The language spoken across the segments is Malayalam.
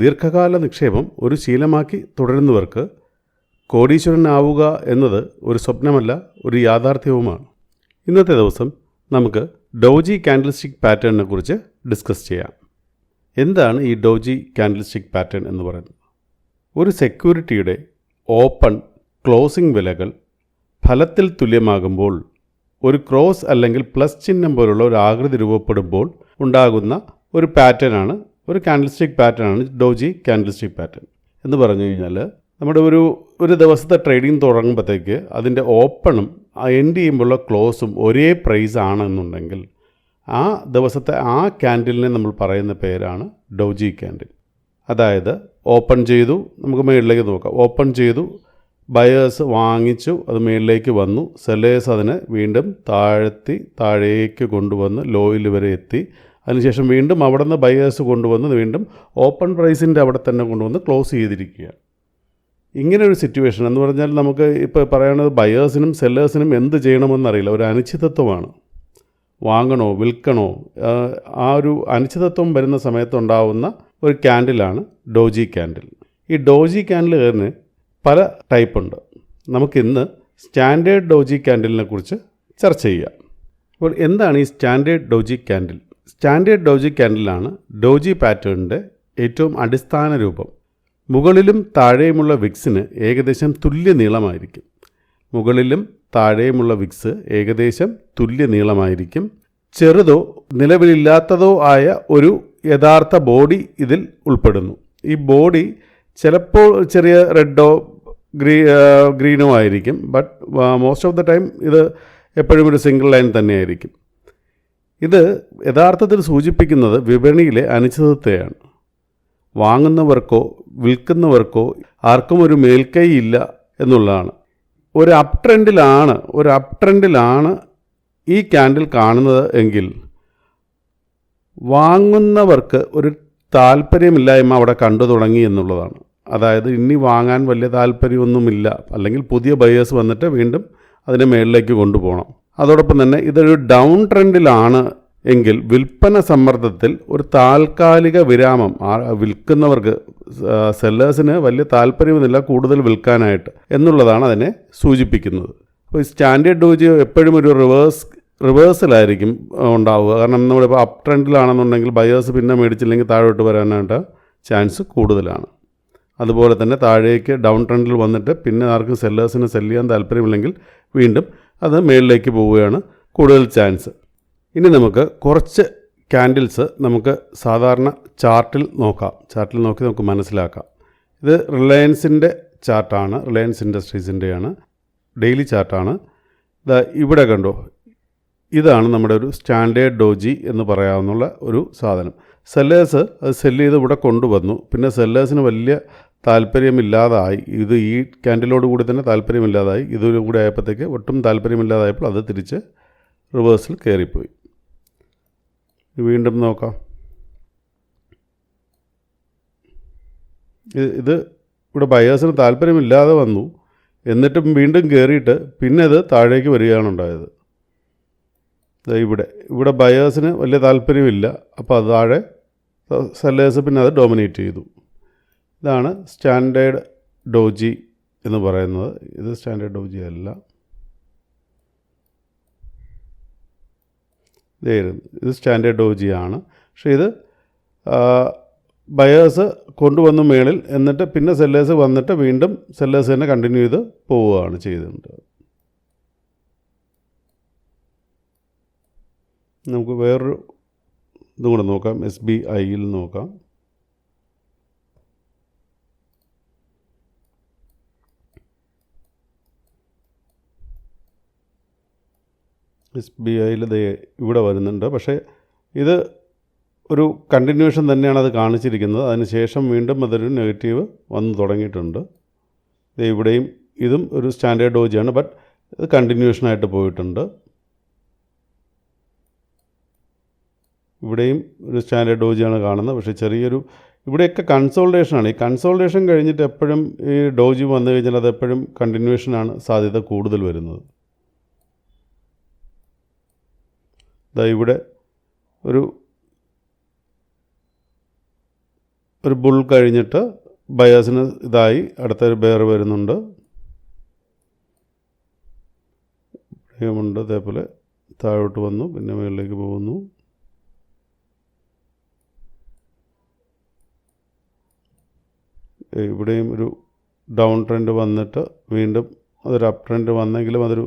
ദീർഘകാല നിക്ഷേപം ഒരു ശീലമാക്കി തുടരുന്നവർക്ക് കോടീശ്വരനാവുക എന്നത് ഒരു സ്വപ്നമല്ല ഒരു യാഥാർത്ഥ്യവുമാണ്. ഇന്നത്തെ ദിവസം നമുക്ക് ഡോജി കാൻഡിൽസ്റ്റിക് പാറ്റേണിനെ കുറിച്ച് ഡിസ്കസ് ചെയ്യാം. എന്താണ് ഈ ഡോജി കാൻഡിൽസ്റ്റിക് പാറ്റേൺ എന്ന് പറയുന്നത്? ഒരു സെക്യൂരിറ്റിയുടെ ഓപ്പൺ ക്ലോസിംഗ് വിലകൾ ഫലത്തിൽ തുല്യമാകുമ്പോൾ ഒരു ക്രോസ് അല്ലെങ്കിൽ പ്ലസ് ചിഹ്നം പോലുള്ള ഒരു ആകൃതി രൂപപ്പെടുമ്പോൾ ഉണ്ടാകുന്ന ഒരു പാറ്റേണാണ് ഒരു കാൻഡിൽസ്റ്റിക് പാറ്റേണാണ് ഡോജി കാൻഡിൽസ്റ്റിക് പാറ്റേൺ എന്ന് പറഞ്ഞു കഴിഞ്ഞാൽ നമ്മുടെ ഒരു ഒരു ദിവസത്തെ ട്രേഡിംഗ് തുടങ്ങുമ്പോഴത്തേക്ക് അതിന്റെ ഓപ്പണും എൻഡ് ചെയ്യുമ്പോഴുള്ള ക്ലോസും ഒരേ പ്രൈസ് ആണെന്നുണ്ടെങ്കിൽ ആ ദിവസത്തെ ആ ക്യാൻഡിലിനെ നമ്മൾ പറയുന്ന പേരാണ് ഡോജി ക്യാൻഡിൽ അതായത് ഓപ്പൺ ചെയ്തു നമുക്ക് മുകളിലേക്ക് നോക്കാം. ഓപ്പൺ ചെയ്തു ബയേഴ്സ് വാങ്ങിച്ചു അത് മുകളിലേക്ക് വന്നു. സെല്ലേഴ്സ് അതിനെ വീണ്ടും താഴ്ത്തി താഴേക്ക് കൊണ്ടുവന്ന് ലോയിൽ വരെ എത്തി. അതിനുശേഷം വീണ്ടും അവിടെ നിന്ന് ബയേഴ്സ് കൊണ്ടുവന്ന് വീണ്ടും ഓപ്പൺ പ്രൈസിന്റെ അവിടെ തന്നെ കൊണ്ടുവന്ന് ക്ലോസ് ചെയ്തിരിക്കുക. ഇങ്ങനെ ഒരു സിറ്റുവേഷൻ എന്ന് പറഞ്ഞാൽ നമുക്ക് ഇപ്പോൾ പറയുന്നത് ബയേഴ്സിനും സെല്ലേഴ്സിനും എന്ത് ചെയ്യണമെന്നറിയില്ല. ഒരു അനിശ്ചിതത്വമാണ്. വാങ്ങണോ വിൽക്കണോ ആ ഒരു അനിശ്ചിതത്വം വരുന്ന സമയത്തുണ്ടാവുന്ന ഒരു ക്യാൻഡിലാണ് ഡോജി ക്യാൻഡിൽ ഈ ഡോജി ക്യാൻഡിലുകാരന് പല ടൈപ്പുണ്ട് നമുക്കിന്ന് സ്റ്റാൻഡേർഡ് ഡോജി ക്യാൻഡിലിനെ കുറിച്ച് ചർച്ച ചെയ്യാം. അപ്പോൾ എന്താണ് ഈ standard doji candle standard doji ക്യാൻഡിലാണ് doji പാറ്റേണിന്റെ ഏറ്റവും അടിസ്ഥാന രൂപം. മുകളിലും താഴെയുമുള്ള വിക്സിന് ഏകദേശം തുല്യ നീളമായിരിക്കും. മുകളിലും താഴെയുമുള്ള വിക്സ് ഏകദേശം തുല്യ നീളമായിരിക്കും. ചെറുതോ നിലവിലില്ലാത്തതോ ആയ ഒരു യഥാർത്ഥ ബോഡി ഇതിൽ ഉൾപ്പെടുന്നു. ഈ ബോഡി ചിലപ്പോൾ ചെറിയ റെഡോ ഗ്രീ ഗ്രീനോ ആയിരിക്കും but most of the time ഇത് എപ്പോഴും ഒരു സിംഗിൾ ലൈൻ തന്നെയായിരിക്കും. ഇത് യഥാർത്ഥത്തിൽ സൂചിപ്പിക്കുന്നത് വിപണിയിലെ അനിശ്ചിതത്വയാണ് വാങ്ങുന്നവർക്കോ വിൽക്കുന്നവർക്കോ ആർക്കും ഒരു മേൽക്കൈ ഇല്ല എന്നുള്ളതാണ്. ഒരു അപ് ട്രെൻഡിലാണ് ഒരു അപ് ട്രെൻഡിലാണ് ഈ ക്യാൻഡിൽ കാണുന്നത് എങ്കിൽ വാങ്ങുന്നവർക്ക് ഒരു താല്പര്യമില്ലായ്മ അവിടെ കണ്ടു തുടങ്ങി എന്നുള്ളതാണ്. അതായത് ഇനി വാങ്ങാൻ വലിയ താല്പര്യമൊന്നുമില്ല. അല്ലെങ്കിൽ പുതിയ ബയേഴ്സ് വന്നിട്ട് വീണ്ടും അതിനെ മേളിലേക്ക് കൊണ്ടുപോകണം. അതോടൊപ്പം തന്നെ ഇതൊരു ഡൗൺ ട്രെൻഡിലാണ് എങ്കിൽ വിൽപ്പന സമ്മർദ്ദത്തിൽ ഒരു താൽക്കാലിക വിരാമം വിൽക്കുന്നവർക്ക് സെല്ലേഴ്സിന് വലിയ താല്പര്യമൊന്നുമില്ല കൂടുതൽ വിൽക്കാനായിട്ട് എന്നുള്ളതാണ് അതിനെ സൂചിപ്പിക്കുന്നത്. അപ്പോൾ സ്റ്റാൻഡേർഡ് ഡോജി എപ്പോഴും ഒരു റിവേഴ്സ് റിവേഴ്സലായിരിക്കും ഉണ്ടാവുക. കാരണം നമ്മളിപ്പോൾ അപ് ട്രെൻഡിലാണെന്നുണ്ടെങ്കിൽ ബയേഴ്സ് പിന്നെ മേടിച്ചില്ലെങ്കിൽ താഴോട്ട് വരാനായിട്ട് ചാൻസ് കൂടുതലാണ്. അതുപോലെ തന്നെ താഴേക്ക് ഡൗൺ ട്രെൻഡിൽ വന്നിട്ട് പിന്നെ ആർക്കും സെല്ലേഴ്സിന് സെല്ല് ചെയ്യാൻ താല്പര്യമില്ലെങ്കിൽ വീണ്ടും അത് മേളിലേക്ക് പോവുകയാണ് കൂടുതൽ ചാൻസ്. ഇനി നമുക്ക് കുറച്ച് ക്യാൻഡിൽസ് നമുക്ക് സാധാരണ ചാർട്ടിൽ നോക്കാം. ചാർട്ടിൽ നോക്കി നമുക്ക് മനസ്സിലാക്കാം. ഇത് റിലയൻസിന്റെ ചാർട്ടാണ്. Reliance ഇൻഡസ്ട്രീസിന്റെയാണ് daily ചാർട്ടാണ്. ഇതാ ഇവിടെ കണ്ടോ? ഇതാണ് നമ്മുടെ ഒരു സ്റ്റാൻഡേർഡ് ഡോജി എന്ന് പറയാവുന്ന ഒരു സാധനം. സെല്ലേഴ്സ് അത് സെല്ല് ചെയ്ത് ഇവിടെ കൊണ്ടുവന്നു. പിന്നെ സെല്ലേഴ്സിന് വലിയ താല്പര്യമില്ലാതായി. ഇത് ഈ ക്യാൻഡിലോട് കൂടി തന്നെ താല്പര്യമില്ലാതായി. ഇതൊരു കൂടി ആയപ്പോഴത്തേക്ക് ഒട്ടും താല്പര്യമില്ലാതായപ്പോൾ അത് തിരിച്ച് റിവേഴ്സിൽ കയറിപ്പോയി. വീണ്ടും നോക്കാം. ഇത് ഇവിടെ ബയേഴ്സിന് താല്പര്യമില്ലാതെ വന്നു. എന്നിട്ടും വീണ്ടും കയറിയിട്ട് പിന്നെ അത് താഴേക്ക് വരികയാണ് ഉണ്ടായത്. ഇവിടെ. ഇവിടെ ബയേഴ്സിന് വലിയ താല്പര്യമില്ല. അപ്പോൾ അത് താഴെ സെല്ലേഴ്സ് പിന്നെ അത് ഡോമിനേറ്റ് ചെയ്തു. ഇതാണ് സ്റ്റാൻഡേർഡ് ഡോജി എന്ന് പറയുന്നത്. ഇത് സ്റ്റാൻഡേർഡ് ഡോജി അല്ല. ഇതായിരുന്നു ഇത് സ്റ്റാൻഡേർഡ് ഡോജി ആണ്. പക്ഷേ ഇത് ബയേഴ്സ് കൊണ്ടുവന്നു മേളിൽ എന്നിട്ട് പിന്നെ സെല്ലേഴ്സ് വന്നിട്ട് വീണ്ടും സെല്ലേഴ്സ് തന്നെ കണ്ടിന്യൂ ചെയ്ത് പോവുകയാണ് ചെയ്തിട്ടുണ്ട്. നമുക്ക് വേറൊരു ഇതും കൂടെ നോക്കാം എസ് ബി ഐയിൽ നോക്കാം. എസ് ബി ഐയിൽ ഇത് ഇവിടെ വരുന്നുണ്ട്. പക്ഷേ ഇത് ഒരു കണ്ടിന്യൂഷൻ തന്നെയാണ് അത് കാണിച്ചിരിക്കുന്നത്. അതിനുശേഷം വീണ്ടും അതൊരു നെഗറ്റീവ് വന്നു തുടങ്ങിയിട്ടുണ്ട്. ഇവിടെയും ഇതും ഒരു സ്റ്റാൻഡേർഡ് ഡോജിയാണ് ബട്ട് ഇത് കണ്ടിന്യൂഷനായിട്ട് പോയിട്ടുണ്ട്. ഇവിടെയും ഒരു സ്റ്റാൻഡേർഡ് ഡോജിയാണ് കാണുന്നത്. പക്ഷേ ചെറിയൊരു ഇവിടെയൊക്കെ കൺസോൾട്ടേഷനാണ് ഈ കൺസോൾട്ടേഷൻ കഴിഞ്ഞിട്ട് എപ്പോഴും ഈ ഡോജി വന്നു കഴിഞ്ഞാൽ അത് എപ്പോഴും കണ്ടിന്യൂഷനാണ് സാധ്യത കൂടുതൽ വരുന്നത്. ദാ ഇവിടെ ഒരു ഒരു ബുൾ കഴിഞ്ഞിട്ട് ബയാസിന് ഇതായി അടുത്തൊരു ബെയർ വരുന്നുണ്ട്. ഉണ്ട്. അതേപോലെ താഴോട്ട് വന്നു പിന്നെ മുകളിലേക്ക് പോകുന്നു. ഇവിടെയും ഒരു ഡൗൺ ട്രെൻഡ് വന്നിട്ട് വീണ്ടും അതൊരു അപ്പ് ട്രെൻഡ് വന്നെങ്കിലും അതൊരു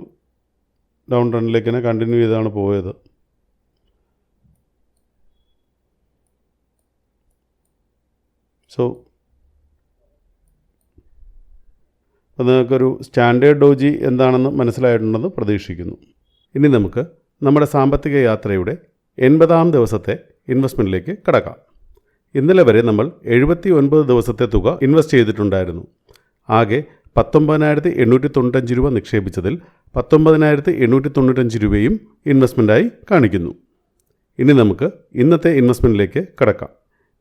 ഡൗൺ ട്രെൻഡിലേക്ക് തന്നെ കണ്ടിന്യൂ ചെയ്താണ് പോയത്. സോ അപ്പോൾ നിങ്ങൾക്കൊരു സ്റ്റാൻഡേർഡ് ഡോജി എന്താണെന്ന് മനസ്സിലായിട്ടുണ്ടെന്ന് പ്രതീക്ഷിക്കുന്നു. ഇനി നമുക്ക് നമ്മുടെ സാമ്പത്തിക യാത്രയുടെ എൺപതാം ദിവസത്തെ ഇൻവെസ്റ്റ്മെന്റിലേക്ക് കടക്കാം. ഇന്നലെ വരെ നമ്മൾ എഴുപത്തി ഒൻപത് ദിവസത്തെ തുക ഇൻവെസ്റ്റ് ചെയ്തിട്ടുണ്ടായിരുന്നു. ആകെ പത്തൊമ്പതിനായിരത്തി എണ്ണൂറ്റി തൊണ്ണൂറ്റഞ്ച് രൂപ നിക്ഷേപിച്ചതിൽ പത്തൊമ്പതിനായിരത്തി എണ്ണൂറ്റി തൊണ്ണൂറ്റഞ്ച് രൂപയും ഇൻവെസ്റ്റ്മെന്റായി കാണിക്കുന്നു. ഇനി നമുക്ക് ഇന്നത്തെ ഇൻവെസ്റ്റ്മെന്റിലേക്ക് കടക്കാം.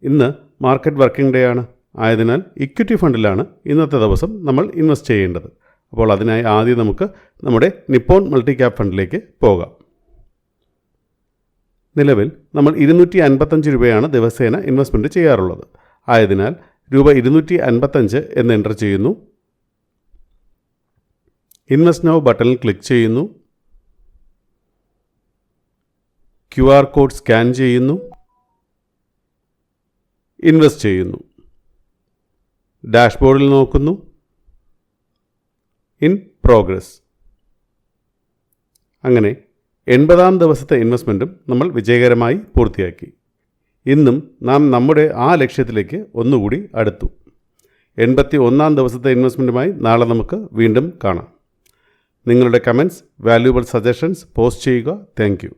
ഇന്ന് മാർക്കറ്റ് വർക്കിംഗ് ഡേ ആണ്. ആയതിനാൽ ഇക്വിറ്റി ഫണ്ടിലാണ് ഇന്നത്തെ ദിവസം നമ്മൾ ഇൻവെസ്റ്റ് ചെയ്യേണ്ടത്. അപ്പോൾ അതിനായി ആദ്യം നമുക്ക് നമ്മുടെ നിപ്പോൺ മൾട്ടി ക്യാപ് ഫണ്ടിലേക്ക് പോകാം. നിലവിൽ നമ്മൾ ഇരുന്നൂറ്റി അൻപത്തഞ്ച് രൂപയാണ് ദിവസേന ഇൻവെസ്റ്റ്മെന്റ് ചെയ്യാറുള്ളത്. ആയതിനാൽ രൂപ ഇരുന്നൂറ്റി അൻപത്തഞ്ച് എന്ന് എന്റർ ചെയ്യുന്നു. ഇൻവെസ്റ്റ് നൗ ബട്ടണിൽ ക്ലിക്ക് ചെയ്യുന്നു. ക്യു ആർ കോഡ് സ്കാൻ ചെയ്യുന്നു. ഇൻവെസ്റ്റ് ചെയ്യുന്നു. ഡാഷ്ബോർഡിൽ നോക്കുന്നു. ഇൻ പ്രോഗ്രസ് അങ്ങനെ എൺപതാം ദിവസത്തെ ഇൻവെസ്റ്റ്മെന്റും നമ്മൾ വിജയകരമായി പൂർത്തിയാക്കി. ഇന്നും നാം നമ്മുടെ ആ ലക്ഷ്യത്തിലേക്ക് ഒന്നുകൂടി അടുത്തു. എൺപത്തി ഒന്നാം ദിവസത്തെ ഇൻവെസ്റ്റ്മെന്റുമായി നാളെ നമുക്ക് വീണ്ടും കാണാം. നിങ്ങളുടെ കമൻസ് വാല്യൂബിൾ സജഷൻസ് പോസ്റ്റ് ചെയ്യുക. താങ്ക്